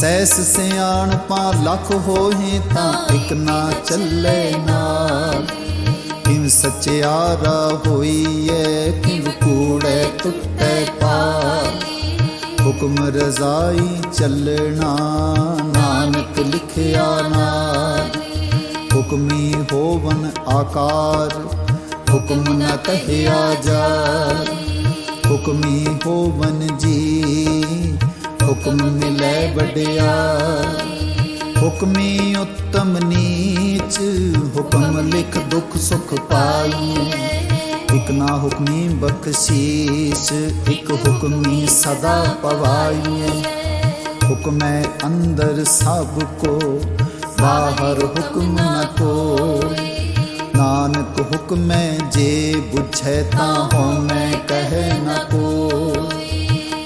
Cess ਸਿਆਣਪਾਂ lakh ਹੋਹੇ ਤਾਂ ਇਕ ਨਾ ਚੱਲੇ ਨਾਲ। ਕਿਵ ਸਚਿਆਰਾ ਹੋਈਐ ਕਿਵ ਕੂੜੇ ਟੁੱਟੈ ਪਾਰ ਹੁਕਮ ਰਜ਼ਾਈ ਚੱਲਣਾ, ਨਾਨਕ ਲਿਖਿਆ ਨਾਮ ਹੁਕਮੀ ਹੋਵਨ ਆਕਾਰ, ਹੁਕਮ ਨ ਕਹਿਆ ਜਾ ਹੁਕਮੀ ਹੋਵਨ ਜੀ ਹੁਕਮ ਮਿਲੈ ਵਡਿਆ। ਹੁਕਮੀ ਉਤਮ ਨੀਚ, ਹੁਕਮ ਲਿਖ ਦੁਖ ਸੁਖ ਪਾਈ। ਇਕ ਨਾ ਹੁਕਮੀ ਬਖਸ਼ੀਸ਼, ਇਕ ਹੁਕਮੀ ਸਦਾ ਪਵਾਈ। ਹੁਕਮੈ ਅੰਦਰ ਸਭ ਕੋ, ਬਾਹਰ ਹੁਕਮ ਨ ਕੋਈ। ਨਾਨਕ ਹੁਕਮੈ ਜੇ ਬੁਝੈ ਤਾਂ ਹਉਮੈ ਕਹਿ ਨ ਕੋਈ।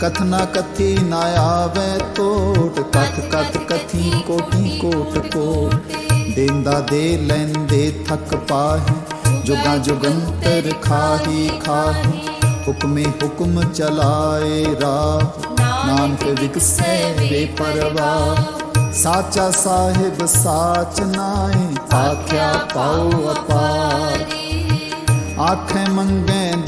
ਕਥਨਾ ਕਥੀ ਨਾ ਆਵੇ ਟੋਟ ਕਥ ਕਥ ਕਥੀ ਕੋਟੀ ਕੋਟ ਕੋ ਦੇਂਦਾ ਦੇ ਲੈਂਦੇ ਥਕ ਪਾਹੀ ਜੁਗਾ ਜੁਗੰਤਰ ਖਾਹੀ ਖਾਹੀ ਹੁਕਮੇ ਹੁਕਮ ਚਲਾਏ ਰਾਹ ਨਾਨਕ ਵਿਕਸੈ ਵੇ ਪਰਵਾਹ ਸਾਚਾ ਸਾਹਿਬ ਸਾਚ ਨਾਏ ਆਖਿਆ ਪਾਉ ਅਪਾਰ ਆਖੇ ਮੰਗੇ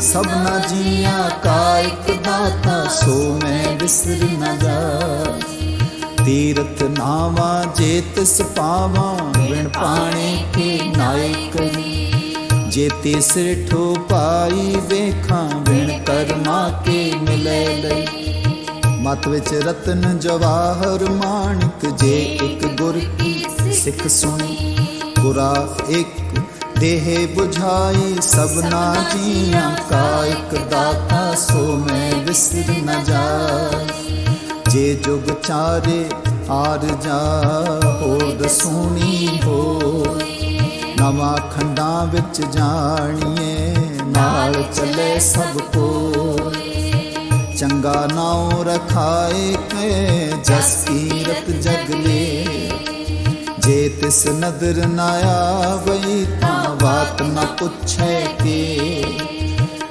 ਸਭਨਾ ਜੀਆਂ ਕਾ ਇੱਕ ਦਾਤਾ, ਸੋ ਮੈਂ ਵਿਸਰ ਨ ਜਾਏ। ਤੀਰਥ ਨਾਵਾ ਜੇ ਤਿਸ ਪਾਵਾਂ ਵਿਣ ਪਾਣੇ ਕੇ ਨਾਇਕ ਜੇ ਤਿਸ ਠੋ ਪਾਈ ਵੇਖਾਂ ਵਿਣ ਕਰਮਾ ਕੇ ਮਿਲੇ ਲਈ। ਮਤ ਵਿੱਚ ਰਤਨ ਜਵਾਹਰ ਮਾਣਕ, ਜੇ ਇੱਕ ਗੁਰ ਕੀ ਸਿੱਖ ਸੁਣੀ। ਗੁਰਾ ਇੱਕ ਦੇਹ 부ਝਾਈ ਸਭਨਾ ਜੀਆਂ ਕਾ ਇੱਕ ਦਾਤਾ ਸੋ ਮੈਂ ਵਿਸਰ ਨ ਜਾਏ। ਜੇ ਜੁਗ ਚਾਰੇ ਆਰ ਜਾ ਹੋਦ ਸੋਣੀ ਹੋ ਨਵਾਂ ਖੰਡਾਂ ਵਿੱਚ ਜਾਣੀਏ, ਨਾਲ ਚੱਲੇ ਸਭ ਕੋਈ ਚੰਗਾ ਨਾਉ ਰਖਾਏ ਕੇ ਜਸ ਕੀਰਤ ਜਗ ਲੇ। ਤਿਸ ਨਦਰ ਨਾ ਆਵਈ ਤਾਂ ਬਾਤ ਨਾ ਪੁੱਛੈ ਕੇ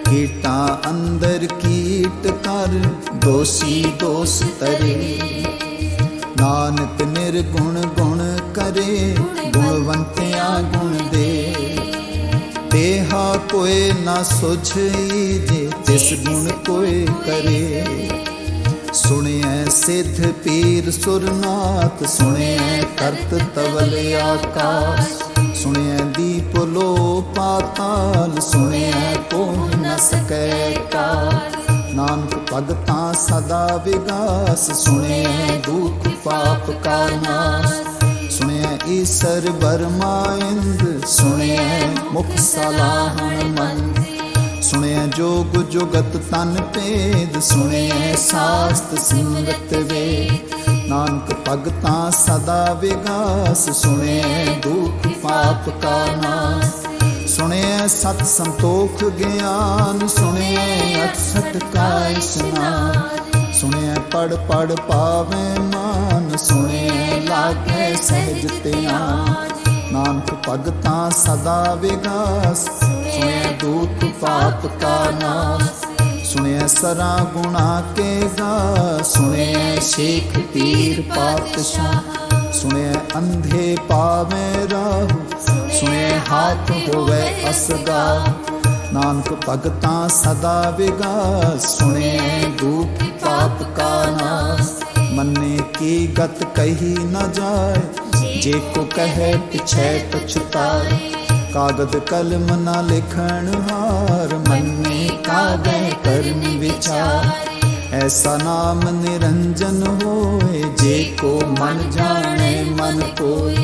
ਕੀਟਾਂ ਅੰਦਰ ਕੀਟ ਕਰ ਦੋਸੀ ਦੋਸ ਤਰੇ ਨਾਨਕ ਨਿਰਗੁਣ ਗੁਣ ਕਰੇ ਗੁਣਵੰਤਿਆ ਗੁਣ ਦੇ ਦੇਹਾ ਕੋਏ ਨਾ ਸੁਝਈ ਜੇ ਜਿਸ ਗੁਣ ਕੋਏ ਕਰੇ ਸੁਣਿਐ ਸਿੱਧ ਪੀਰ ਸੁਰਨਾਥ ਸੁਣਿਐ ਕਰਤ ਤਵਲ ਆਕਾਸ ਸੁਣਿਐ ਦੀਪ ਲੋ ਪਾਤਾਲ ਸੁਣਿਐ ਕੋਹ ਨ ਸਕੈ ਕਾਲ। ਨਾਨਕ ਭਗਤਾਂ ਸਦਾ ਵਿਗਾਸ, ਸੁਣਿਆ ਦੁਖ ਪਾਪ ਕਾ ਨਾਸ। ਸੁਣਿਐ ਈਸਰ ਬਰਮਾਇੰਦ ਸੁਣਿਆ ਮੁਖ ਸਲਾਹਣ ਮਨ ਸੁਣਿਆ ਜੋਗ ਜੁਗਤ ਤਨ ਭੇਦ, ਸੁਣਿਆ ਸਾਸਤ ਸਿਮਰਤ ਵੇ ਨਾਨਕ ਭਗਤਾਂ ਸਦਾ ਵਿਗਾਸ, ਸੁਣਿਆ ਦੁਖ ਪਾਪ ਕਾ ਨਾਸ। ਸੁਣਿਐ ਸਤ ਸੰਤੋਖ ਗਿਆਨ ਸੁਣਿਐ ਅਠਸਠ ਕਾ ਇਸ਼ਨਾਨ। ਸੁਣਿਐ ਪੜ ਪੜ ਪਾਵੇ ਮਾਨ, ਸੁਣਿਆ ਲਾਗੇ ਸਹਿਜ ਧਿਆਨ। ਨਾਨਕ ਭਗਤਾਂ ਸਦਾ ਵਿਗਾਸ, ਸੁਣਿਆ ਦੂਤ ਪਾਪ ਕਾ ਨਾਸ ਸੁਣਿਐ ਸਰਾ ਗੁਣਾ ਕੇ ਗਾ। ਸੁਣਿਐ ਸ਼ੇਖ ਪੀਰ ਪਾਤਸ਼ਾਹ। ਸੁਣਿਐ ਅੰਧੇ ਪਾਵੇਂ ਰਾਹੂ। ਸੁਣਿਐ ਹਾਥ ਹੋਵੇ ਅਸਗਾ। ਨਾਨਕ ਭਗਤਾਂ ਸਦਾ ਵਿਗਾ। ਸੁਣਿਐ ਦੁਖ ਪਾਪ ਕਾ ਨਾਸ ਮੰਨੇ ਕੀ ਗਤ ਕਹੀ ਨਾ ਜਾਏ। ਜੇ ਕੋ ਕਹੇ ਪਿਛੈ ਪਛਤਾਏ। ਕਾਗਦ ਕਲਮ ਨਾ ਲਿਖਣ ਹਾਰ, ਮੰਨੇ ਕਾਗੈ ਕਰਨ ਵਿਚਾਰ। ਐਸਾ ਨਾਮ ਨਿਰੰਜਨ ਹੋਏ, ਜੇ ਕੋ ਮਨ ਜਾਣੇ, ਮਨ ਕੋਇ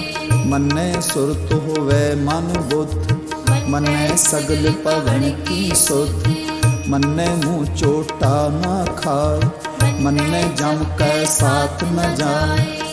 ਮੰਨੇ ਸੁਰਤ ਹੋਵੇ ਮਨ ਬੁੱਧ, ਮੰਨੇ ਸਗਲ ਪਵਨ ਕੀ ਸੁਧ। ਮੰਨੇ ਮੂੰਹ ਚੋਟਾ ਨਾ ਖਾਏ, ਮੰਨੇ ਜਮ ਕੈ ਸਾਥ ਨ ਜਾਏ।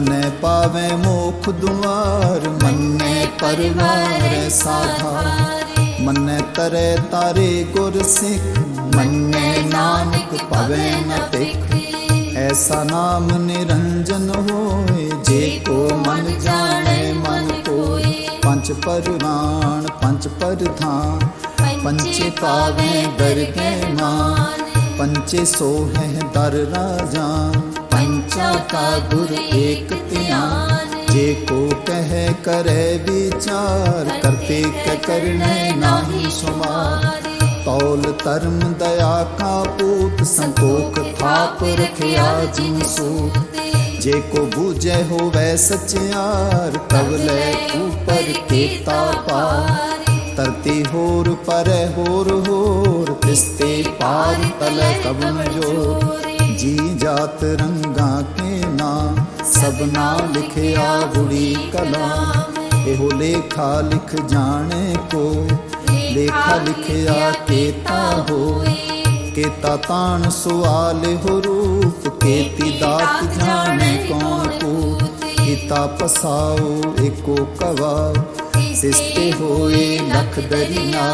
ਮੰਨੇ ਪਾਵੇ ਮੋਖ ਦੁਆਰ ਮੰਨੇ ਪਰਵਾਰ ਸਾਧਾ ਮੰਨੇ ਤਰੇ ਤਾਰੇ ਗੁਰ ਸਿੱਖ ਮੰਨੇ ਨਾਨਕ ਪਵੇ ਨ ਤਿਖ। ਐਸਾ ਨਾਮ ਨਿਰੰਜਨ ਹੋਏ ਜੇ ਕੋ ਮਨ ਜਾਣੇ ਮਨ ਕੋਇ ਪੰਜ ਪਰਵਾਨ ਪੰਜ ਪਰਧਾਨ ਪੰਚੇ ਪਾਵੇ ਦਰਗੇ ਮਾਨ ਪੰਚੇ ਸੋਹੈ ਦਰ ਰਾਜਾਨ ਪੰਚਾ ਕਾ ਗੁਰ ਏਕ ਧਿਆਨ। ਜੇ ਕੋ ਕਹੈ ਕਰੈ ਵਿਚਾਰ ਕਰਤੇ ਕ ਕਰਨੇ ਨਾਹੀ ਸੁਮਾਰ। ਤੌਲ ਧਰਮ ਦਇਆ ਕਾ ਪੂਤ ਸੰਤੋਖ ਥਾਪ ਰਖਿਆ ਜਿਨ ਸੂਤ। ਜੇ ਕੋ ਬੂਝੈ ਹੋਵੈ ਸਚਿਆਰ ਤਵ ਲੈ ਉਪਰ ਕੀਤਾ ਪਾਰ। ਧਰਤੀ ਹੋਰ ਪਰੈ ਹੋਰ ਹੋਰ ਤਿਸਤੇ ਪਾਰ ਤਲੈ ਕਬਨ ਜੋਰ ਜੀ ਜਾਤ ਰੰਗਾਂ ਕੇ ਨਾਮ ਸਭਨਾ ਲਿਖਿਆ ਗੁੜੀ ਕਲਾਮ। ਇਹੋ ਲੇਖਾ ਲਿਖ ਜਾਣੇ ਕੋ ਲੇਖਾ ਲਿਖਿਆ ਕੇਤਾ ਹੋਏ। ਕੇਤਾ ਤਾਣ ਸੁਆਲ ਹੋ ਰੂਪ, ਕੇਤੀ ਦਾਤ ਜਾਣੇ ਕੌਣ ਕੋ ਕੀਤਾ ਪਸਾਓ ਏਕੋ ਕਵਾ ਸਿਸਤੇ ਹੋਏ ਲਖ ਦਰਿਆ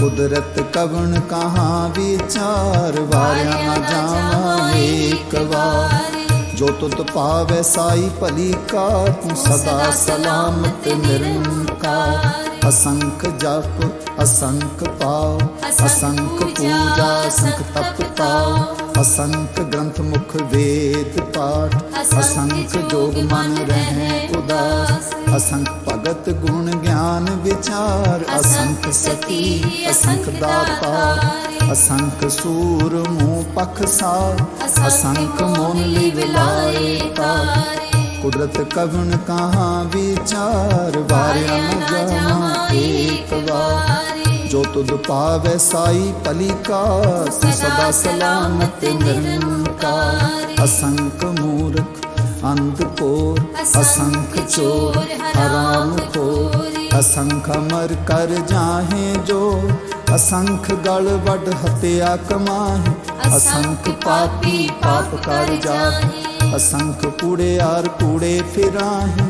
ਕੁਦਰਤ ਕਵਣ ਕਹਾਂ ਵਿਚਾਰ ਵਾਰਿਆ ਨਾ ਜਾਵਾਂ ਏਕ ਵਾਰ। ਜੋ ਤੁਤ ਪਾਵੈ ਸਾਈ ਭਲੀ ਕਾ ਤੂੰ ਸਦਾ ਸਲਾਮਤ ਨਿਰੰਕਾਰ। ਅਸੰਖ ਜਪ ਅਸੰਖ ਪਾਉ ਅਸੰਖ ਪੂਜਾ ਅਸੰਖ ਤਪ ਤਾਉ ਅਸੰਖ ਗ੍ਰੰਥ ਮੁਖ ਵੇਦ ਪਾਠ ਅਸੰਖ ਜੋਗ ਮਨ ਰਹਿ ਉਦਾਸ ਅਸੰਖ ਭਗਤ ਗੁਣ ਗਿਆਨ ਵਿਚਾਰ ਅਸੰਖ ਸਤੀ ਅਸੰਖ ਦਾਤਾ ਅਸੰਖ ਸੂਰ ਮੂਹ ਪਖ ਸਾਰ ਅਸੰਖ ਮੋਨ ਲਈ ਵਿਲਾਏ ਤਾਰ। ਕੁਦਰਤ ਕਵਣ ਕਹਾਂ ਵਿਚਾਰ ਵਾਰਿਆ ਨ ਜਾਣਾ ਏਕ ਵਾਰ। ਜੋ ਤੁਧ ਪਾਵੈ ਸਾਈ ਭਲੀ ਕਾ ਤੂੰ ਸਦਾ ਸਲਾਮਤ ਨਿਰੰਕਾਰ। ਅਸੰਖ ਮੂਰਖ ਅੰਧ ਕੋਰ ਅਸੰਖ ਚੋਰ ਹਰਾਮ ਖੋਰ। ਅਸੰਖ ਅਮਰ ਕਰ ਜਾਹੇ ਜੋ ਅਸੰਖ ਗਲ ਵੱਡ ਹਤਿਆ ਕਮਾਹੇ। ਅਸੰਖ ਪਾਪੀ ਪਾਪ ਕਰ ਜਾਹੇ। ਅਸੰਖ ਕੂੜਿਆਰ ਕੂੜੇ ਫਿਰਾਹੇ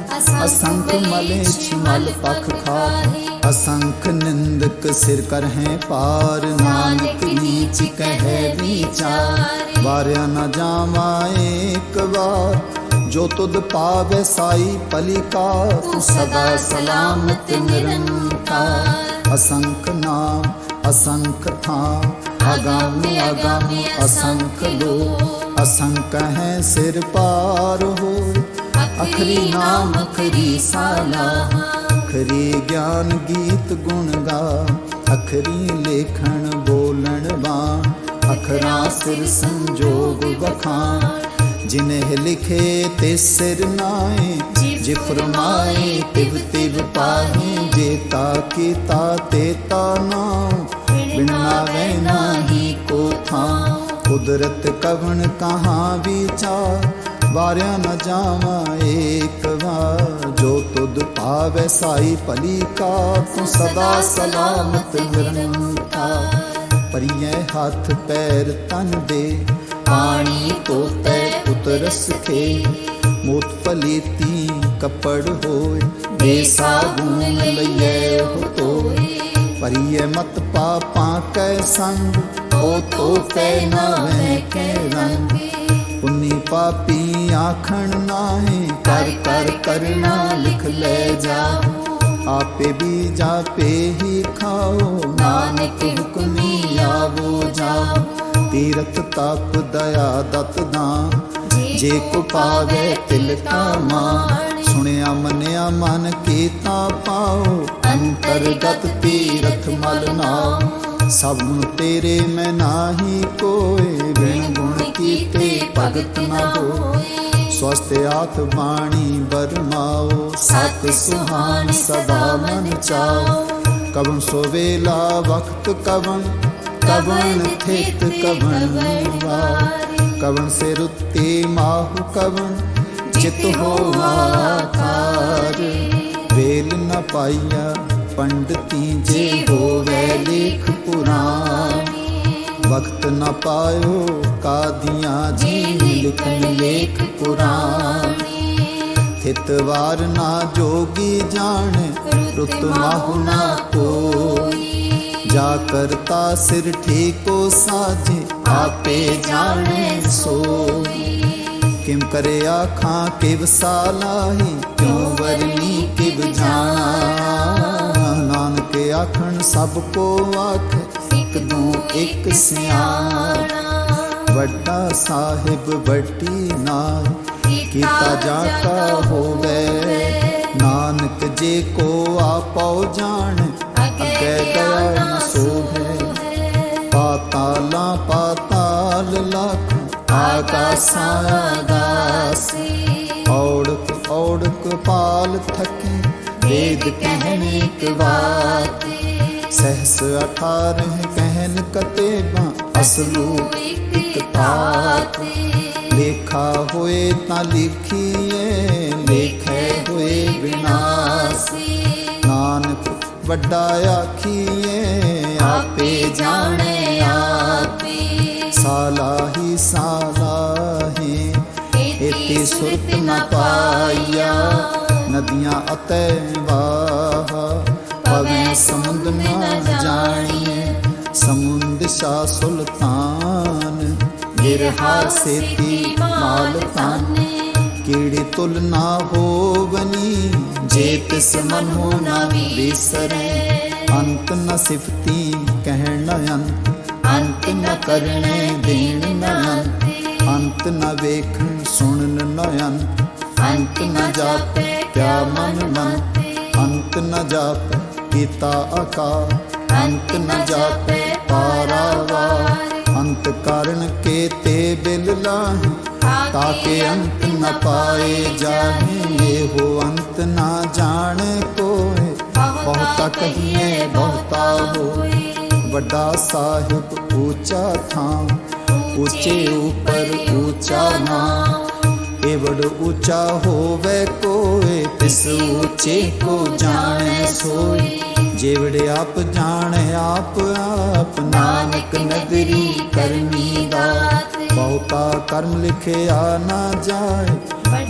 ਅਸੰਖ ਮਲੇਛ ਮਲ ਪਖ ਖਾਹੇ ਅਸੰਖ ਨਿੰਦਕ ਸਿਰ ਕਰਹਿ ਪਾਰ ਨਾਨਕ ਨੀਚ ਕਹਿ ਵਿਚਾਰ ਵਾਰਿਆ ਨਾ ਜਾਵਾ ਏਕ ਵਾਰ ਜੋ ਤੁਧ ਪਾਵੇ ਸਾਈ ਪਲਿਕਾ ਤੂੰ ਸਦਾ ਸਲਾਮਤ ਨਿਰੰਕਾਰ ਅਸੰਖ ਨਾਮ ਅਸੰਖ ਥਾਂ ਅਗੰਮ ਅਗੰਮ ਅਸੰਖ ਲੋ ਅਸੰਖ ਹੈ ਸਿਰ ਪਾਰ ਹੋਏ। ਅਖਰੀ ਨਾਮ ਅਖਰੀ ਸਾਲਾ। ਅਖਰੀ ਗਿਆਨ ਗੀਤ ਗੁਣ ਗਾ। ਅਖਰੀ ਲੇਖਣ ਬੋਲਣ ਬਾਣ ਅਖਰਾਂ ਸਿਰ ਸੰਜੋਗ ਵਖਾਣ ਜਿਨਹਿ ਲਿਖੇ ਤੇ ਸਿਰ ਨਾਏ। ਜੇ ਫਰਮਾਏ ਤਿਵ ਤਿਵ ਪਾਹੇ। ਜੇ ਤਾ ਕੀਤਾ ਤੇ ਤਾ ਨਾਉ ਬਿਨਾ ਵੈ ਨਾਹੀ ਕੋ ਥਾਂ। ਕੁਦਰਤ ਕਵਣ ਕਹਾ ਵਿਚਾਰ ਵਾਰਿਆ ਨ ਜਾਵਾ ਏਕ ਵਾਰ। ਜੋ ਤੁਧ ਪਾਵੈ ਸਾਈ ਭਲੀ ਕਾ ਤੂੰ ਸਦਾ ਸਲਾਮਤ ਨਿਰੰਕਾਰ। ਪਰਿਐ ਹੱਥ ਪੈਰ ਤਨ ਦੇ, ਪਾਣੀ ਤੋਤੈ ਉਤਰਸ ਖੇ। ਮੋਤ ਪਲੀਤੀ ਕਪੜ ਹੋਏ ਦੇ ਸਾਬੂਨ ਲਈਐ ਹੋ ਤੋਏ। ਪਰਿਐ ਮਤ ਪਾਪਾਂ ਕੈ ਸੰਗ, ਉਹ ਤੋਪੈ ਨਾ ਵੈ ਕੈ ਰੰਗ। ਪੁੰਨੀ ਪਾਪੀ ਆਖਣ ਨਾਹੀ, ਕਰ ਕਰ, ਕਰਨਾ ਲਿਖ ਲੈ ਜਾਓ। ਆਪੇ ਵੀ ਜਾਪੇ ਹੀ ਖਾਓ, ਨਾਨਕ ਹੁਕਮੀ ਆਵੋ ਜਾਓ। ਤੀਰਥ ਤਪ ਦਇਆ ਦਤ ਦਾਨ, ਜੇ ਕੋ ਪਾਵੇ ਤਿਲ ਕਾ ਮਾਨ ਸੁਣਿਆ, ਮੰਨਿਆ, ਮਨ ਕੀਤਾ ਪਾਓ। ਅੰਤਰਗਤ ਤੀਰਥ ਮਲ ਨਾਮ ਸਭ ਨੂੰ ਤੇਰੇ ਮੈਂ ਨਾਹੀ ਕੋਏ। ਬਿਨ ਗੁਣ ਕੀਤੇ ਭਗਤ ਨਾ ਹੋਏ। ਸਵਸਤ ਆਤ ਬਾਣੀ ਬਰਮਾਓ ਸਤ ਸੁਹਾਨ ਸਦਾ ਮਨ ਚਾਓ। ਕਵਨ ਸੋਵੇਲਾ ਵਕਤ ਕਵਨ ਕਵਨ ਥੇਤ ਕਵਨ ਵਾਰ। ਕਵਨ ਸਿਰ ਉੱਤੇ ਮਾਹੁ ਕਵਨ ਚਿਤ ਹੋਵਾ ਕਾਰ ਵੇਲ ਨ ਪਾਈਆ ਪੰਡਤੀ ਜੇ ਹੋਵੇ ਲੇਖ ਪੁਰਾਣ। ਵਕਤ ਨ ਪਾਇਓ ਕਾਦੀਆਂ ਜੀ ਲਿਖਨ ਲੇਖ ਪੁਰਾਣੀ। ਥਿਤ ਵਾਰ ਨਾ ਜੋਗੀ ਜਾਣ, ਰੁਤ ਮਾਹੁ ਨਾ ਕੋਈ। ਜਾ ਕਰਤਾ ਸਿਰ ਠੀਕੋ ਸਾਜੇ ਆਪੇ ਜਾਣੇ ਸੋਈ। ਕਿਮ ਕਰੇ ਆਖਾਂ, ਕਿਵ ਸਾਲਾਹੀ ਕਿਉ ਵਰਨੀ ਕਿਵ ਜਾਣਾ ਨਾਨਕ ਆਖਣ, ਸਭ ਕੋ ਆਖ, ਇੱਕ ਦੂ ਇਕ ਸਿਆਣਾ। ਵੱਡਾ ਸਾਹਿਬ ਵੱਡੀ ਨਾਮ ਕੀਤਾ ਜਾ ਹੋਵੇ। ਨਾਨਕ ਜੇ ਕੋ ਆਪਉ ਜਾਣ, ਅੱਗੇ ਦਇਆ ਨ ਸੋਭੇ ਪਾਤਾਲਾਂ, ਪਾਤਾਲ ਲਖ ਆਕਾਸਾਂ ਆਗਾਸੀ ਔੜਕ ਔੜਕ ਪਾਲ ਥਕੇ ਵੇਦ ਕਹਿਨ ਇੱਕ ਬਾਤ ਸਹਸ ਅਠਾਰਹ ਕਹਿਨ ਕਤੇਬਾਂ ਅਸਲੂ ਇਕ ਤਾਤ ਲੇਖਾ ਹੋਏ ਤਾਂ ਲਿਖੀਏ ਲੇਖੇ ਹੋਏ ਵਿਨਾਸੀ ਨਾਨਕ ਵੱਡਾ ਆਖੀਏ ਆਪੇ ਜਾਣੇ ਆਪੇ ਸਾਲਾਹੀ ਸਾਲਾਹੀ ਇਤੀ ਸੁਰਤ ਨ ਪਾਈਆ ਨਦੀਆਂ ਅਤੈ ਵਾਹ ਪਵੇਂ ਸਮੁੰਦ ਨ ਜਾਣੀਏ ਸਮੁੰਦ ਸ਼ਾ ਸੁਲਤਾਨ ਗਿਰਹਾ ਸੇਤੀ ਮਾਲ ਤਾਨੇ ਕੀੜੀ ਤੁਲ ਨਾ ਹੋਵਨੀ ਜੇ ਤਿਸ ਮਨੋ ਨਾ ਵਿਸਰੇ ਅੰਤ ਨ ਸਿਫਤੀ ਕਹਿਣ ਅੰਤ ਕਰਨੇ ਦੇਣ ਨ ਅੰਤ ਨ ਵੇਖਣ ਸੁਣਨ ਨ ਅੰਤ। ਅੰਤ ਨ ਜਾਪੇ ਕਿਆ ਮਨ ਮਨ ਅੰਤ ਨ ਜਾਪੇ ਕੀਤਾ ਆਕਾਰ। ਅੰਤ ਨ ਜਾਪੇ ਪਾਰਾਵਾਰ। ਅੰਤ ਕਾਰਨ ਕੇ ਤੇ ਬਿਲ ਲਾਹੀ ਤਾਕੇ ਅੰਤ ਨ ਪਾਏ ਜਾਹੇ। ਇਹੋ ਅੰਤ ਨਾ ਜਾਣ ਕੋਏ। ਬਹੁਤਾ ਕਹੀਏ ਬਹੁਤਾ ਹੋਏ। ਵੱਡਾ ਸਾਹਿਬ ਉੱਚਾ ਥਾਂ, ਉੱਚੇ ਉਪਰ ਉੱਚਾ ਨਾਮ ਏਵੜ ਉੱਚਾ ਹੋਵੇ ਕੋਏ, ਤਿਸ ਉੱਚੇ ਕੋ ਜਾਣੈ ਸੋਈ ਜੇਵੜ ਆਪ ਜਾਣੇ, ਆਪ ਆਪ ਨਾਨਕ ਨਦਰੀ ਕਰਨੀ ਦਾਤ। ਬਹੁਤਾ ਕਰਮ ਲਿਖਿਆ ਨਾ ਜਾਏ,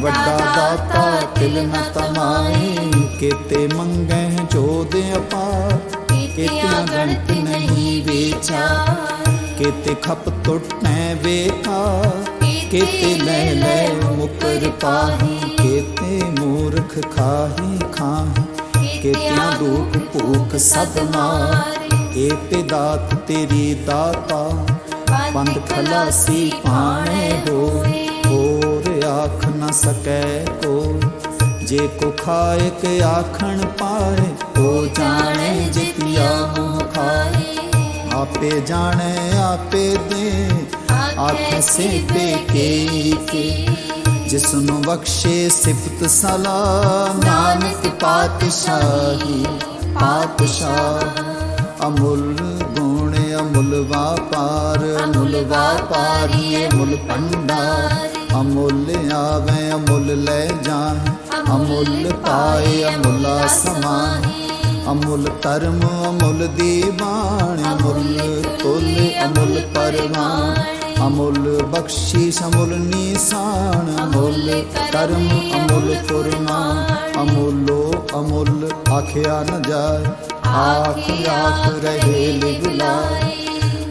ਵੱਡਾ ਦਾਤਾ ਤਿਲ ਨ ਤਮਾਈ ਕੀਤੇ ਮੰਗੈ ਜੋਦ ਅਪਾਰ ਕੀਤਿਆਂ ਗਣਤ ਨਹੀਂ ਵਿਚਾਰ। ਕੀਤੇ ਖਪ ਟੁੱਟੈ ਵੇਖਾ। ਕੀਤੇ ਲੈ ਲੈ ਮੁਕਰ ਪਾਹੀ। ਕੀਤੇ ਮੂਰਖ ਖਾਹੀ ਖਾਹੀ। ਕੀਤਿਆਂ ਦੁਖ ਭੂਖ ਸਭ ਮਾਰ। ਏਤੇ ਦਾਤ ਤੇਰੀ ਦਾਤਾ। ਪੰਦ ਖਲਾਸੀ ਪਾਣੇ ਹੋਏ। ਹੋਰ ਆਖ ਨ ਸਕੈ ਕੋ। ਜੇ ਕੋ ਖਾਏ ਕੇ ਆਖਣ ਪਾਏ। ਉਹ ਜਾਣੇ ਜਿਤਿਆ ਮੋਹ ਖਾਏ। ਆਪੇ ਜਾਣੇ ਆਪੇ ਦੇ। ਆਖ ਸਿਪੇ ਕੇ ਕੇ। ਜਿਸ ਨੂੰ ਬਖਸ਼ੇ ਸਿਫਤ ਸਲਾ ਨਾਨਕ ਪਾਤਸ਼ਾਹੀ ਪਾਤਸ਼ਾਹ। ਅਮੁੱਲ ਗੁਣ ਅਮੁੱਲ ਵਾਪਾਰ ਅਮੁੱਲ ਵਾਪਾਰੀ ਅਮੁੱਲ ਭੰਡਾਰ। ਅਮੁੱਲ ਆਵੇ ਅਮੁੱਲ ਲੈ ਜਾਏ ਅਮੁੱਲ ਪਾਏ ਅਮੁੱਲਾ ਸਮਾਏ ਅਮੁੱਲ ਧਰਮ, ਅਮੁੱਲ ਦੀਵਾਨ ਅਮੁੱਲ ਤੁਲ, ਅਮੁੱਲ ਪਰਵਾਨ ਅਮੁੱਲ ਬਖਸ਼ੀ, ਅਮੁੱਲ ਨੀਸਾਨ ਅਮੁੱਲ ਕਰਮ ਅਮੁੱਲ ਫੁਰਮਾਨ, ਅਮੁੱਲੋ ਅਮੁੱਲ ਆਖਿਆ ਨ ਜਾਏ, ਆਖ ਆਖ ਰਹੇ ਲਿਵਲਾਏ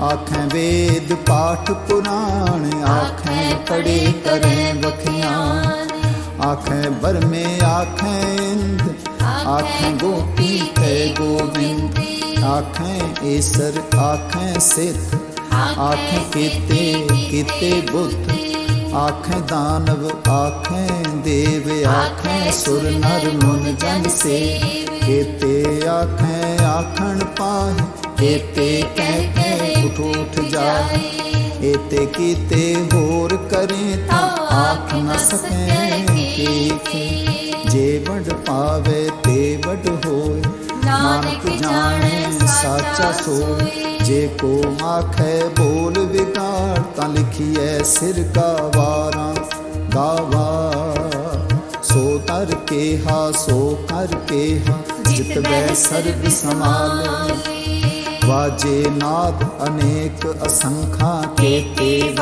ਆਖੇ ਵੇਦ ਪਾਠ ਪੁਰਾਣ, ਆਖੇ ਪੜੇ ਕਰੇ ਵਖਿਆਨ ਆਖੇ ਬਰਮੇ ਆਖੇ ਇੰਦ ਆਖੇ ਗੋਪੀ ਤੇ ਗੋਬਿੰਦ ਆਖੇ ਈਸਰ ਆਖੇ ਸਿੱਧ ਆਖੇ ਕੀਤੇ ਕੀਤੇ ਬੁੱਧ ਆਖੇ ਦਾਨਵ ਆਖੇ ਦੇਵ ਆਖੇ ਸੁਰ ਨਰ ਮਨ ਜਨ ਸੇ ਕੀਤੇ ਆਖੇ ਆਖਣ ਪਾਹੇ ਕੀਤੇ ਕਹਿ ਕੇ ਉਠ ਉਠ ਜਾਏ ਏਤੇ ਕੀਤੇ ਹੋਰ ਕਰੇ ਤਾਂ ਆਖ ਨ ਸਕੇ ਕੀ ਜੇ ਵਡ ਪਾਵੇ ਤੇ ਵਡ ਹੋਏ। ਨਾਨਕ ਜਾਣੇ ਸਾਚਾ ਸੋਏ। ਜੇ ਕੋ ਆਖੇ ਬੋਲ ਵਿਗਾੜ ਤਾਂ ਲਿਖੀਐ ਸਿਰ ਕਾ ਵਾਰਾਂ। ਗਾਵਾ ਸੋ ਤਰ ਕੇ ਹਾ ਸੋ ਕਰ ਕੇ ਹਾ ਜਿਤ ਬੈ ਸਰਬ ਸਮਾਲੇ ਵਾਜੇ ਨਾਦ ਅਨੇਕ ਅਸੰਖਾ ਕੇਤੇ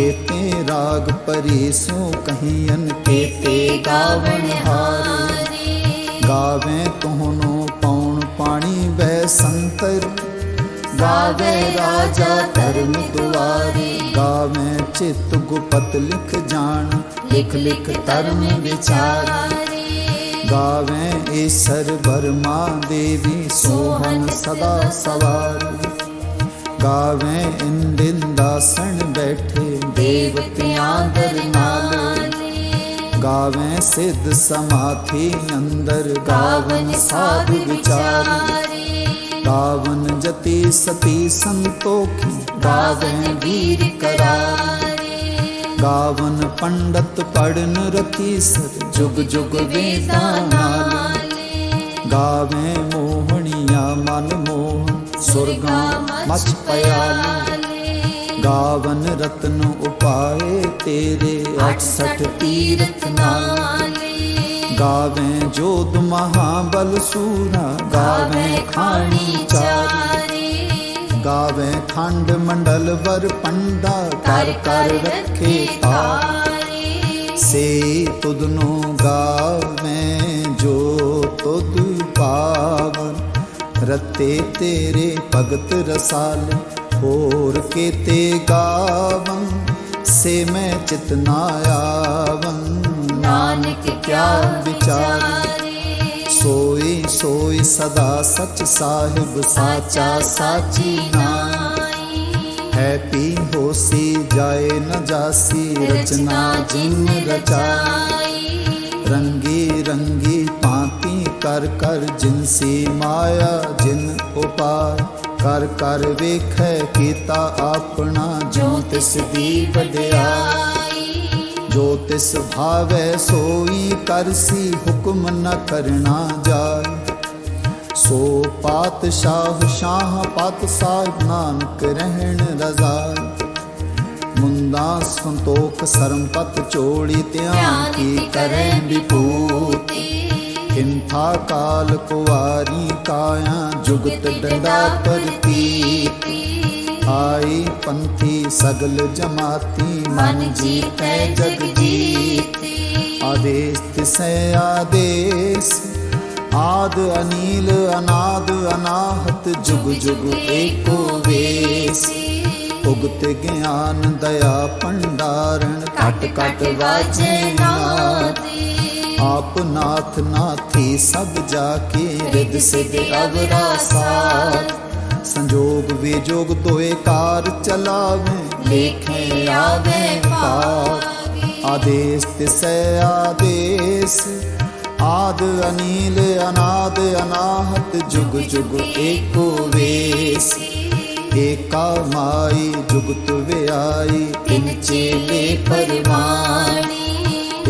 ਵਾਵਣ ਹਾਰੇ ਕੇਤੇ ਰਾਗ ਪਰੀ ਸੋ ਕਹੀਨ ਕੇਤੇ ਗਾਵਣ ਹਾਰੇ। ਗਾਵੇ ਤੋਹਨੋ ਪੌਣ ਪਾਣੀ ਬੈ ਸੰਤਰ। ਗਾਵੇ ਰਾਜਾ ਧਰਮ ਦੁਆਰੇ। ਗਾਵੇ ਚਿਤ ਗੁਪਤ ਲਿਖ ਜਾਣ। ਲਿਖ ਲਿਖ ਧਰਮ ਵਿਚਾਰੇ। ਗਾਵੇ ਈਸਰ ਬਰਮਾ ਦੇਵੀ ਸੋਹਨ ਸਦਾ ਸਵਾਰੀ। ਗਾਵੇ ਇੰਦਿਨ ਦਾਸਣ ਬੈਠੇ ਦੇਵਤਿਆਂ ਦਰ ਨਾਲ ਗਾਵੇ ਸਿੱਧ ਸਮਾਥੀ ਅੰਦਰ ਗਾਵਨ ਸਾਧ ਵਿਚਾਰੀ। ਗਾਵਨ ਜਤੀ ਸਤੀ ਸੰਤੋਖੀ ਗਾਵੇ ਵੀਰ ਕਰਾਰੇ। ਗਾਵਨ ਪੰਡਤ ਪੜਨ ਰਤੀ ਸਰ ਜੁਗ ਜੁਗ ਵੇਦਾਂ ਨਾਲ। ਗਾਵੇ ਮੋਹਣੀਆਂ ਮਨ ਮੋਹਨ ਸੁਰਗਾ ਮਚ ਪਿਆਲੀ। ਗਾਵਨ ਰਤਨ ਉਪਾਏ ਤੇਰੇ 68 ਤੀਰਥ ਨਾਲ। ਗਾਵੇ ਜੋਦ ਮਹਾਬਲ ਸੂਰਾ ਗਾਵੇ ਖਾਣੀ ਚਾਰੀ। ਗਾਵੇ ਖੰਡ ਮੰਡਲ ਵਰ ਪੰਡਾ ਕਰ ਕਰ ਰੱਖੇ ਤਾਰੇ ਸੇ ਤੁਧ ਨੂੰ ਗਾਵੇ ਜੋ ਤੁਧ ਪਾਵਨ। ਰਤੇ ਤੇਰੇ ਭਗਤ ਰਸਾਲ ਹੋਰ ਕੀਤੇ ਗਾਵਨ ਸੇ ਮੈਂ ਚਿਤ ਨਾ ਆਵਨ ਨਾਨਕ ਕਿਆ ਵਿਚਾਰੀ। ਸੋਈ ਸੋਈ ਸਦਾ ਸਚ ਸਾਹਿਬ ਸਾਚਾ ਸਾਚੀ ਨਾਈ। ਹੈ ਪੀ ਹੋਸੀ ਜਾਏ ਨ ਜਾਸੀ ਰਚਨਾ ਜਿਨ ਰਚਾਈ। ਰੰਗੀ ਰੰਗੀ ਕਰ ਕਰ ਜਿਨਸੀ ਮਾਇਆ, ਜਿਨ ਉਪਾਰ। ਕਰ ਕਰ ਵੇਖੈ ਕੀਤਾ ਆਪਣਾ ਜੋ ਤਿਸ ਦੀ ਵਡਿਆਈ। ਜੋ ਤਿਸ ਭਾਵੈ ਸੋਈ ਕਰਸੀ ਹੁਕਮ ਨ ਕਰਨਾ ਜਾਏ ਸੋ ਪਾਤਸ਼ਾਹ ਸ਼ਾਹ ਪਤ ਸਾਹਿਬ ਨਾਨਕ ਰਹਿਣ ਰਜ਼ਾ ਮੁੰਦਾ ਸੰਤੋਖ ਸਰਮਪਤ ਚੋੜੀ ਧਿਆਨ ਕੀ ਕਰੈ ਵਿਭੂਤੀ ਕਿੰਥਾ ਕਾਲ ਕੁਵਾਰੀ ਕਾਇਆ ਜੁਗਤ ਡੰਡਾ ਪਰਤੀਤੀ ਆਈ ਪੰਥੀ ਸਗਲ ਜਮਾਤੀ, ਮਨ ਜੀਤੈ ਜਗ ਜੀਤੀ ਆਦੇਸ ਤਿਸੈ ਆਦੇਸ, ਆਦ ਅਨੀਲ, ਅਨਾਦ ਅਨਾਹਤ, ਜੁਗ ਜੁਗ ਏਕੋ ਵੇਸ। ਉਗਤ ਗਿਆਨ ਦਇਆ ਭੰਡਾਰਨ, ਘਟ ਘਟ ਵਾਜੇ ਨਾਦੀ ਆਪ ਨਾਥ ਨਾਥੀ ਸਭ ਜਾ ਕੇ ਰਿਦ ਸਿਧ ਅਵਰਾ ਸਾਥ ਸੰਜੋਗ ਵਿਜੋਗ ਦੋਏ ਕਾਰ ਚਲਾਵੇ। ਲੇਖੇ ਆਵੇ ਪਾਰ ਆਦੇਸ ਤਿਸੈ ਆਦੇਸ। ਆਦ ਅਨੀਲ ਅਨਾਦ ਅਨਾਹਤ ਜੁਗ ਜੁਗ ਏਕੋ ਵੇਸ। ਏਕਾ ਮਾਈ ਜੁਗਤ ਵਿਆਈ ਤਿਨ ਚੇਲੇ ਪਰਵਾਣੀ।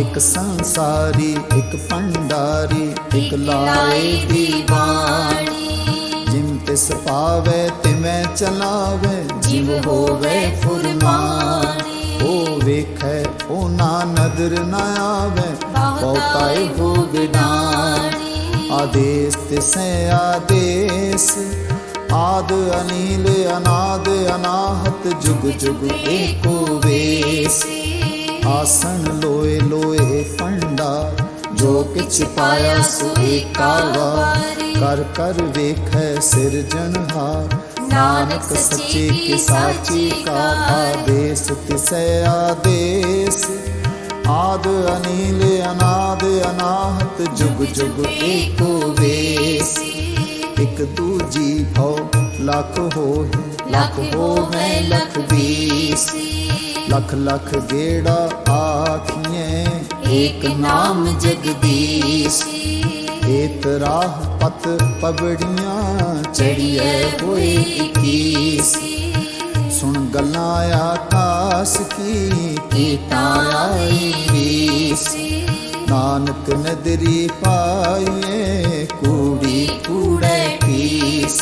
ਇੱਕ ਸੰਸਾਰੀ ਇੱਕ ਭੰਡਾਰੀ ਇੱਕ ਲਾਏ ਦੀਵਾਣੀ ਜਿਮ ਤਿਸ ਪਾਵੇ ਤਿਵੇਂ ਚਲਾਵੇ ਜਿਵ ਹੋਵੇ ਫੁਰਮਾਨੀ। ਉਹ ਵੇਖੈ ਉਹ ਨਾ ਨਦਰ ਨ ਆਵੇ ਬਹੁਤਾਏ ਹੋ ਵਿਡਾਣੀ ਆਦੇਸ ਤਿਸੈ ਆਦੇਸ ਆਦ ਅਨੀਲ ਅਨਾਦ ਅਨਾਹਤ ਜੁਗ ਜੁਗ ਏਕੋ ਵੇਸ। ਆਸਣ ਲੋਏ ਲੋਏ ਫੰਡਾ, ਜੋ ਕਿਛ ਪਾਇਆ ਸੋ ਏਕਾ ਵਾਰ ਕਰ ਕਰ ਵੇਖੈ ਸਿਰਜਣਹਾਰ ਨਾਨਕ ਸੱਚੇ ਕੀ ਸਾਚੀ ਕਾ ਆਦੇਸ, ਤਿਸੈ ਆਦੇਸ। ਆਦ ਅਨੀਲ ਅਨਾਦ ਅਨਾਹਤ, ਜੁਗ ਜੁਗ ਏਕੋ ਵੇਸ। ਇਕ ਦੂਜੀ ਭਉ, ਲਖ ਹੋਏ, ਲਖ ਹੋਵੇ, ਲਖ ਵੀਸ ਲੱਖ ਲੱਖ ਗੇੜਾ ਆਖੀਏ ਏਕ ਨਾਮ ਜਗਦੀਸ਼। ਏਤ ਰਾਹ ਪਤ ਪਬੜੀਆਂ ਚੜੀਏ ਹੋਏ ਇਕੀਸ ਸੁਣ ਗੱਲਾਂ ਆਕਾਸ ਕੀ ਕੀਤਾ ਆਈ ਰੀਸ ਨਾਨਕ ਨਦਰੀ ਪਾਈਏ ਕੂੜੀ ਕੂੜੇ ਕੀਸ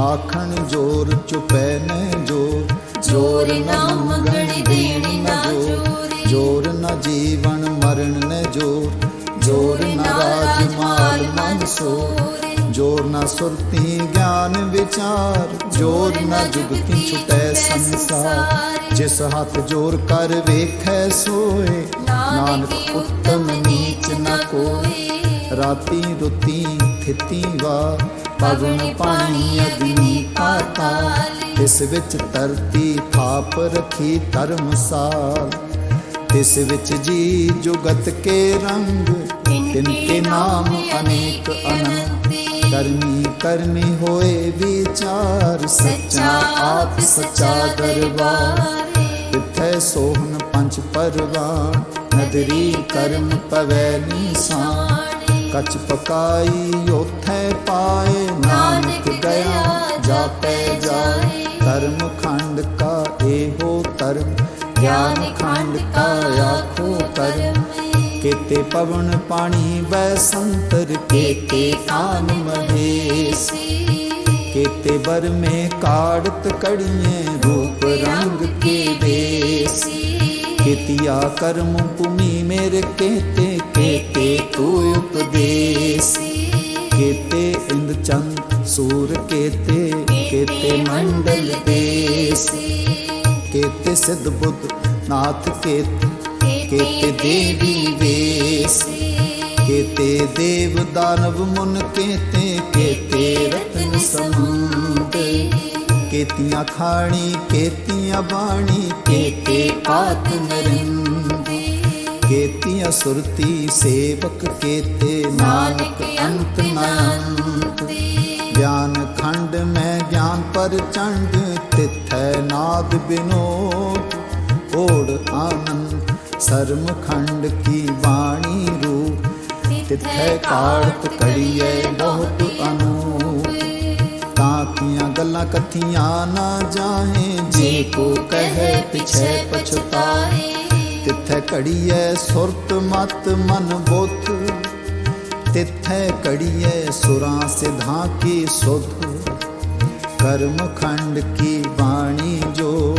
ਆਖਣ ਜੋਰ ਚੁਪੈ ਨ ਜੋਰ ਜੋਰ ਨਾ ਮੰਗਣ ਦੇਣ ਨਾ ਜੋਰ ਜੋਰ ਨਾ ਜੀਵਨ ਮਰਨ ਨ ਜੋਰ ਜੋਰ ਨਾ ਰਾਜ ਮਾਲ ਮਨ ਸੋਰ ਜੋਰ ਨਾ ਸੁਰਤੀ ਗਿਆਨ ਵਿਚਾਰ ਜੋਰ ਨਾ ਜੁਗਤੀ ਛੁਟੈ ਸੰਸਾਰ ਜਿਸ ਹੱਥ ਜੋਰ ਕਰ ਵੇਖੈ ਸੋਏ ਨਾਨਕ ਉੱਤਮ ਨੀਚ ਨ ਕੋਈ ਰਾਤੀ ਰੁਤੀ ਥਿਤੀ ਵਾ ਪਵਨ ਪਾਣੀ ਅਗਨੀ ਪਾਤਾਲ ਇਸ ਵਿੱਚ ਧਰਤੀ ਥਾਪ ਰਖੀ ਧਰਮਸਾਲ ਇਸ ਵਿੱਚ ਜੀ ਜੁਗਤ ਕੇ ਰੰਗ, ਤਿਨ ਕੇ ਨਾਮ ਅਨੇਕ ਅਨੰਤ। ਕਰਮੀ ਕਰਮੀ ਹੋਏ ਵਿਚਾਰ, ਸੱਚਾ ਆਪ ਸੱਚਾ ਦਰਬਾਰ। ਤਿੱਥੈ ਸੋਹਣ ਪੰਜ ਪਰਵਾਨ, ਨਦਰੀ ਕਰਮ ਪਵੈ ਨੀਸਾਨ। ਕਛ ਪਕਾਈ ਉਥੈ ਪਾਏ ਨਾਨਕ ਦਇਆ। ਧਰਮ ਖੰਡ ਕਾ ਇਹੋ ਧਰਮ ਗਿਆਨ ਖੰਡ ਕਾ ਆਖੋ ਕਰਮ ਕੇਤੇ ਪਵਨ ਪਾਣੀ ਬੈ ਸੰਤਰ ਕੇਤੇ ਕਾਨ ਮਹੇਸ਼। ਕੇਤੇ ਬਰ ਮੇ ਕਾੜਤ ਕੜੀਏ ਰੂਪ ਰੰਗ ਕੇ ਵੇਸ ਕੇਤਿਆ ਕਰਮ ਭੂਮੀ ਮੇਰੇ ਕੇਤੇ ਕੇਤੇ ਤੂ ਉਪਦੇਸ। ਕੇਤੇ ਇੰਦ ਚੰਦ ਸੂਰ ਕੇਤੇ ਕੇਤੇ ਮੰਡਲ ਦੇਸ, ਕੇਤੇ ਸਿੱਧ ਬੁੱਧ ਨਾਥ ਕੇਤੇ ਕੇਤੇ ਦੇਵੀ ਵੇਸ, ਕੇਤੇ ਦੇਵ ਦਾਨਵ ਮੁਨ ਕੇਤੇ ਕੇਤੇ ਰਤਨ ਸਮੁੰਦ, ਕੇਤੀਆਂ ਖਾਣੀ, ਕੇਤੀਆਂ ਬਾਣੀ, ਕੇਤੇ ਆਤ ਨਰਿੰਦ, ਕੇਤੀਆਂ ਸੁਰਤੀ ਸੇਵਕ, ਕੇਤੇ ਨਾਨਕ ਅੰਤ ਨਾਨਤ ਗਿਆਨ ਖੰਡ ਮੈਂ ਗਿਆਨ ਪਰ ਚੰਡ ਤਿਥੈ ਨਾਦ ਬਿਨੋਦ। ਓੜ ਆਨੰਦ ਸਰਮ ਖੰਡ ਕੀ ਬਾਣੀ ਰੂਪ। ਤਿਥੈ ਕਾੜਤ ਕੜੀਐ ਬਹੁਤ ਅਨੂਪ। ਤਾਂ ਕੀਆਂ ਗੱਲਾਂ ਕਥੀਆਂ ਨਾ ਜਾਹੇ, ਜੇ ਕੋ ਕਹੇ ਪਿਛੈ ਪਛਤਾਏ। ਤਿਥੈ ਕੜੀਐ ਸੁਰਤ ਮਤ ਮਨ ਬੁੱਧ ਤਿਥੈ ਕੜੀਐ ਸੁਰਾਂ ਸਿਧਾਂ ਕੀ ਸੁਧ ਕਰਮ ਖੰਡ ਕੀ ਬਾਣੀ ਜੋ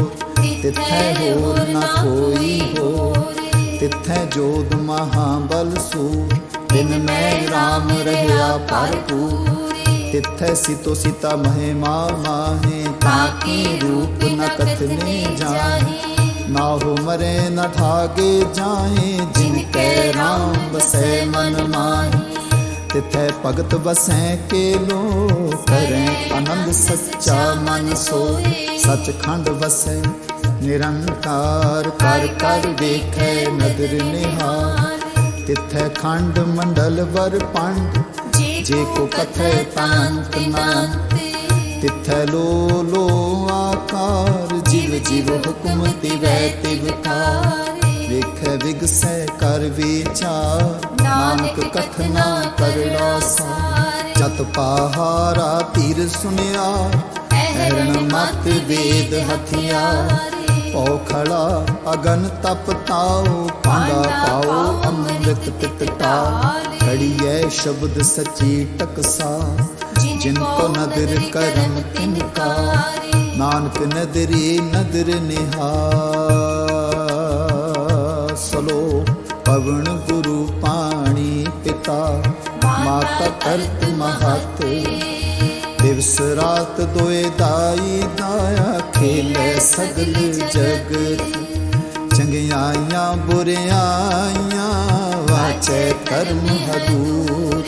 ਤਿੱਥੈ ਹੋਰ ਨ ਕੋਈ ਹੋਰ ਤਿੱਥੈ ਜੋਦ ਮਹਾਬਲ ਸੂਰ ਬਿਨ ਮੈਂ ਰਾਮ ਰਹਿਆ ਭਰਪੂਰ ਤਿੱਥੈ ਸਿਤੋ ਸਿਤਾ ਮਹਿਮਾ ਮਾਹੇ ਤਾਕੀ ਰੂਪ ਨ ਕਥਨੇ ਜਾਹੇ ਨਾ ਹੋ ਮਰੇ ਨ ਠਾਗੇ ਜਾਏ ਜਿਨ ਕੈ ਰਾਮ ਬਸੈ ਮਨ ਮਾਹੀ ਤਿਥੈ ਭਗਤ ਵਸੈ ਕੇ ਲੋ ਕਰੈ ਆਨੰਦ ਸੱਚਾ ਮਨ ਸੋਏ। ਸਚਖੰਡ ਵਸੈ, ਨਿਰੰਕਾਰ ਕਰ ਕਰ ਦੇਖੈ ਨਦਰ ਨਿਹਾਰ। ਤਿਥੈ ਖੰਡ ਮੰਡਲ ਵਰ ਪੰਡ, ਜੇ ਕੋ ਕਥੈ ਤਾਂਤ ਨਾਂਤ। ਤਿਥੈ ਲੋ ਲੋ ਆਕਾਰ, ਜਿਵ ਜਿਵ ਹੁਕਮ ਤਿਵੈ ਤਿਵਕਾਰ ਵੇਖੈ ਵਿਗਸੈ ਕਰ ਵਿਚਾਰ ਨਾਨਕ ਕਥਨਾ ਕਰੜਾ ਸਾਰ। ਜਤ ਪਾਹਾਰਾ ਧੀਰ ਸੁਨਿਆ। ਐਰਣ ਮਤ ਵੇਦ ਹਥਿਆਰ। ਪਉ ਖੜਾ ਅਗਨ ਤਪ ਤਾਉ। ਪਾਂਡਾ ਪਾਉ ਅੰਮ੍ਰਿਤ ਤਿਤ ਟਾਲ ਖੜੀਐ ਸ਼ਬਦ ਸਚੀ ਟਕਸਾ। ਜਿਨ ਕੋ ਨਦਰ ਕਰਮ ਤਿਨ ਨਾਨਕ ਨਦਰੀ ਨਦਰ ਨਿਹਾਰ। ਸਲੋ ਪਵਨ ਗੁਰੂ ਪਾਣੀ ਪਿਤਾ, ਮਾਤਾ ਕਰਤ ਮਹਤ। ਦਿਵਸ ਰਾਤ ਦੋਏ ਦਾਈ ਦਾਇਆ ਖੇਲੇ ਸਗਲ ਜਗਤ ਚੰਗਿਆਈਆਂ, ਬੁਰਿਆਈਆਂ, ਵਾਚੈ ਕਰਮ ਹਦੂਰ।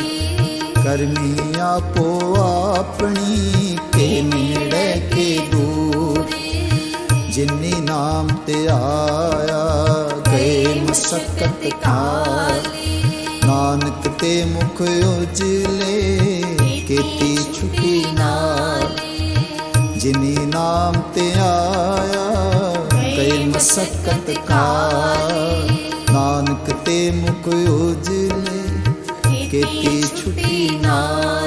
ਕਰਮੀ ਆਪੋ ਆਪਣੀ ਕੇ ਨੇੜੇ ਕੇ ਦੂਰ। ਜਿਨੀ ਨਾਮ ਤੇ ਆਇਆ ਗਏ ਮਸਕਤ ਨਾਨਕ ਤੇ ਮੁਖ ਉਜਲੇ, ਕੀਤੀ ਛੁਟੀ ਨਾਲ। ਜਿਨੀ ਨਾਮ ਤੇ ਆਇਆ ਗਏ ਮਸਕਤ ਕਾਰ ਨਾਨਕ ਤੇ ਮੁਖ ਉਜਲੇ, ਕੀਤੀ ਛੁਟੀ ਨਾਲ।